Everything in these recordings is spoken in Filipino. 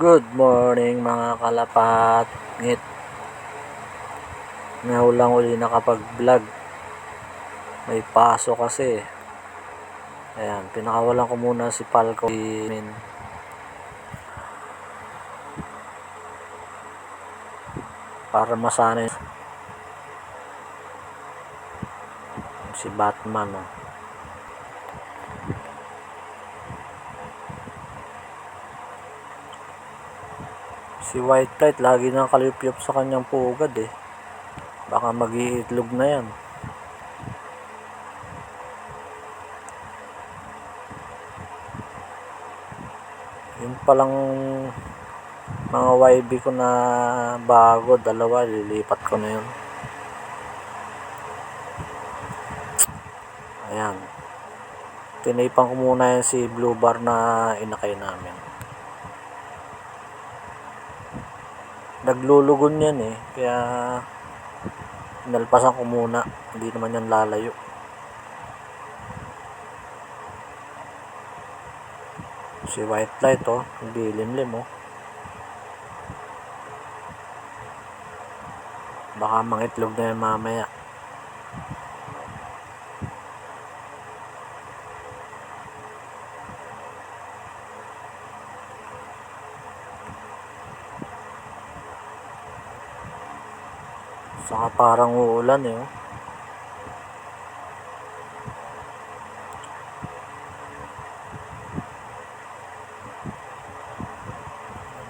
Good morning mga kalapat. Ngit. Ngayon lang uli nakapag-vlog. May paso kasi. Ayan, pinakawalan ko muna si Palco. Min. Para masanay. Si Batman. Oh. Si White Knight lagi nang kalipyop sa kanyang pugad eh. Baka mag-iitlog na yan. Yung palang mga YB ko na bago, dalawa, lilipat ko na yun. Ayan. Tinipang ko muna yan si Blue Bar na inakay namin. Naglulugon yan eh. Kaya nalpasan ko muna. Hindi naman yan lalayo. Si White Light oh. Hindi limlim oh. Baka mangitlog na yan mamaya. Saka parang uulan eh. oh.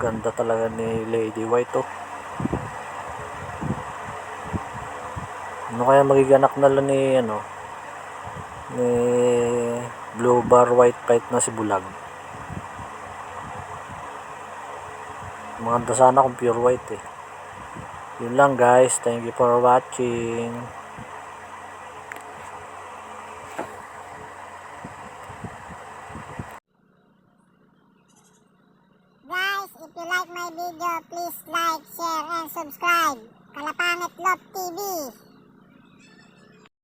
Ganda talaga ni Lady White oh. Ano kaya magiganak na lang ni ano ni Blue Bar White Fight na si Bulag. Maganda sana kung pure white eh. Yun lang guys. Thank you for watching. Guys, if you like my video, please like, share, and subscribe. Kalapangit Love TV.